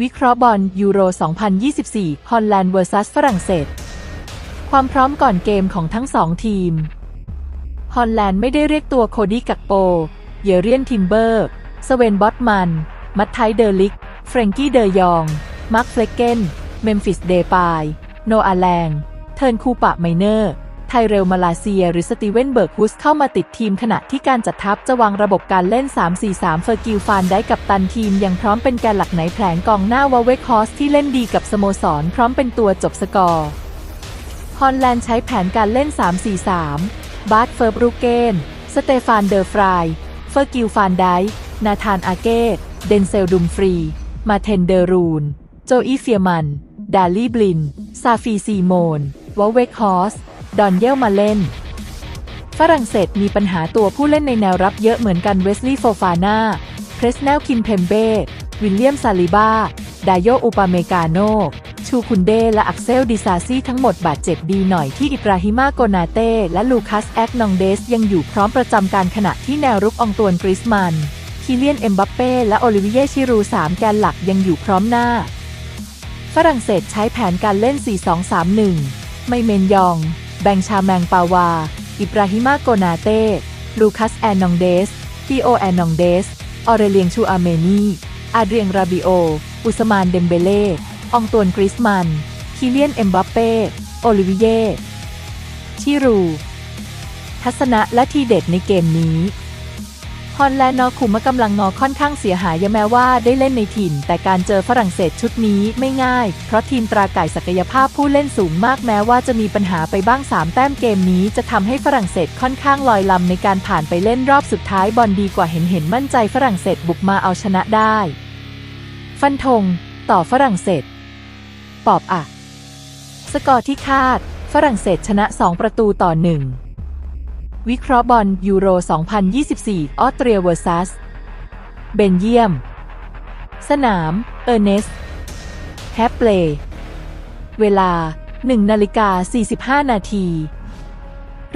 วิเคราะห์บอลยูโร 2024 ฮอลแลนด์ vs ฝรั่งเศส ความพร้อมก่อนเกมของทั้งสองทีม ฮอลแลนด์ไม่ได้เรียกตัวโคดี้กักโป เยเรียนทิมเบอร์ สเวนบอตมัน มัตไทเดอร์ลิก เฟรงกี้เดยอง มาร์คเฟลเกน เมมฟิสเดปาย โนอาแลง เทิร์นคูปะไมเนอร์ ไทเรลมาลาเซีย หรือสตีเวนเบิร์กฮุสเข้ามาติดทีมขณะที่การจัดทัพจะวางระบบการเล่น 3-4-3 เฟอร์กิลฟานได้กับตันทีม ยังพร้อมเป็นแกนหลักไหนแผลงกองหน้าวาเวคอสที่เล่นดีกับสโมสร พร้อมเป็นตัวจบสกอร์ฮอลแลนด์ใช้แผนการเล่น 3-4-3 บาร์ตเฟิร์บรูเกน สเตฟานเดอร์ฟราย เฟอร์กิลฟานไดนาธานอาเกต เดนเซลดุมฟรี มาเทนเดอรูน โจอีเฟียมัน ดาลี่บลิน ซาฟีซีโมนวอเวกฮอส ดอนเยลมาเล่น ฝรั่งเศสมีปัญหาตัวผู้เล่นในแนวรับเยอะเหมือนกันเวสลีย์โฟฟาน่าเพรสเนลคิมเพมเบ้วิลเลียมซาลิบาดาโยอุปาเมกาโนชูคุนเดและอักเซลดิซาซี่ทั้งหมดบาดเจ็บดีหน่อยที่อิบราฮิมาโกนาเต้และลูคัสแอกนองเดสยังอยู่พร้อมประจำการขณะที่แนวรุกอองตวนกริสมันคิเลียนเอ็มบัปเป้และโอลิเวียชิรูสามแกนหลักยังอยู่พร้อมหน้า ฝรั่งเศสใช้แผนการเล่น 4-2-3-1 ไม่เมนยอง แบงชาแมงปาวา อิบราฮิมาโกนาเต้ ลูคัสแอนนองเดสฟิโอแอนนองเดส ออเรเลียงชูอาเมนีอาเดรียงราบิโอ อุสมานเดมเบเล่อองตวนกริสมัน คิเลียนเอ็มบัปเป้ โอลิเวียชิรู ทัศนะและทีเด็ดในเกมนี้ ฮอลแลนด์นอคุมกำลังงอค่อนข้างเสียหายยแม้ว่าได้เล่นในถิ่น แต่การเจอฝรั่งเศสชุดนี้ไม่ง่าย เพราะทีมตราไก่ศักยภาพผู้เล่นสูงมากแม้ว่าจะมีปัญหาไปบ้าง 3 แต้มเกมนี้จะทำให้ฝรั่งเศสค่อนข้างลอยลำในการผ่านไปเล่นรอบสุดท้ายบอลดีกว่าเห็นเห็นมั่นใจฝรั่งเศสบุกมาเอาชนะได้ ฟันธงต่อฝรั่งเศสปอบอะสกอร์ที่คาด ฝรั่งเศสชนะ 2 ประตูต่อ1 วิเคราะห์บอลยูโร 2024 ออสเตรียเวอร์ซัส เบนเยียม สนาม เออร์เนสแฮปเปลเวลา 1 นาฬิกา 45 นาที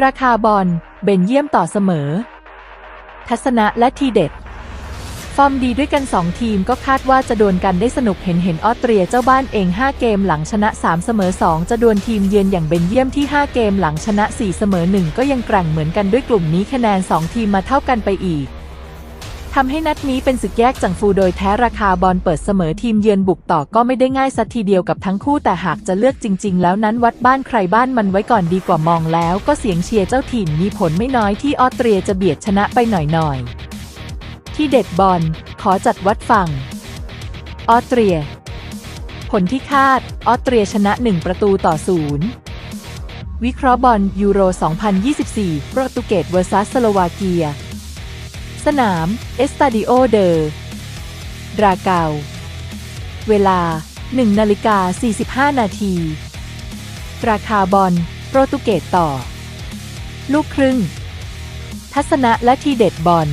ราคาบอล เบนเยียมต่อเสมอ ทัศนะและทีเด็ด ฟอร์มดีด้วยกัน 2 ทีมก็คาดว่าจะดวลกันได้สนุกเห็นเห็นออสเตรียเจ้าบ้านเอง 5 เกมหลังชนะ 3 เสมอ 2 จะดวลทีมเยือนอย่างเบนเยียมที่ 5 เกมหลังชนะ 4 เสมอ 1 ก็ยังแกร่งเหมือนกันด้วยกลุ่มนี้คะแนน 2 ทีมมาเท่ากันไปอีกทำให้นัดนี้เป็นศึกแยกจังฟูโดยแท้ราคาบอลเปิดเสมอทีมเยือนบุกต่อก็ไม่ได้ง่ายสักทีเดียวกับทั้งคู่แต่หากจะเลือกจริง ๆ แล้วนั้นวัดบ้านใครบ้านมันไว้ก่อนดีกว่ามองแล้ว ก็เสียงเชียร์เจ้าถิ่นมีผลไม่น้อยที่ออสเตรียจะเบียดชนะไปหน่อยๆ ที่เด็ดบอลขอจัดวัดฝั่ง ออสเตรีย ผลที่คาด ออสเตรียชนะ 1 ประตูต่อศูนย์วิเคราะห์บอลยูโร 2024 โปรตุเกสเวอร์ซัสสโลวาเกีย สนาม เอสตาดิโอเดอร์ดราเกา เวลา 1 นาฬิกา 45 นาที ราคาบอลโปรตุเกสต่อ ลูกครึ่ง ทัศนะและทีเด็ดบอล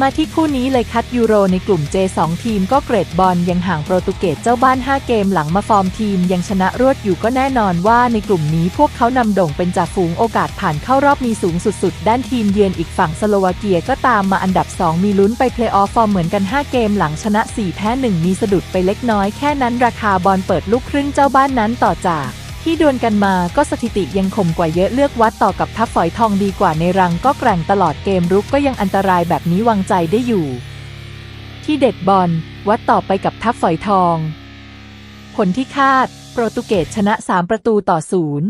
มาที่คู่นี้เลยคัดยูโรในกลุ่ม J2 ทีมก็เกรดบอลยังห่างโปรตุเกสเจ้าบ้าน 5 เกมหลังมาฟอร์มทีมยังชนะรวดอยู่ก็แน่นอนว่าในกลุ่มนี้พวกเขานำโด่งเป็นจ่าฝูงโอกาสผ่านเข้ารอบมีสูงสุดๆ ด้านทีมเยือนอีกฝั่งสโลวาเกียก็ตามมาอันดับ 2 มีลุ้นไปเพลย์ออฟฟอร์มเหมือนกัน 5 เกมหลังชนะ 4 แพ้ 1 มีสะดุดไปเล็กน้อยแค่นั้นราคาบอลเปิดลูกครึ่งเจ้าบ้านนั้นต่อจาก ที่ดวลกันมาก็สถิติยังข่มกว่าเยอะเลือกวัดต่อกับทัพฝอยทองดีกว่าในรังก็แกร่งตลอดเกมรุกก็ยังอันตรายแบบนี้วางใจได้อยู่ ที่เด็ดบอลวัดต่อไปกับทัพฝอยทอง ผลที่คาดโปรตุเกสชนะ 3 ประตูต่อศูนย์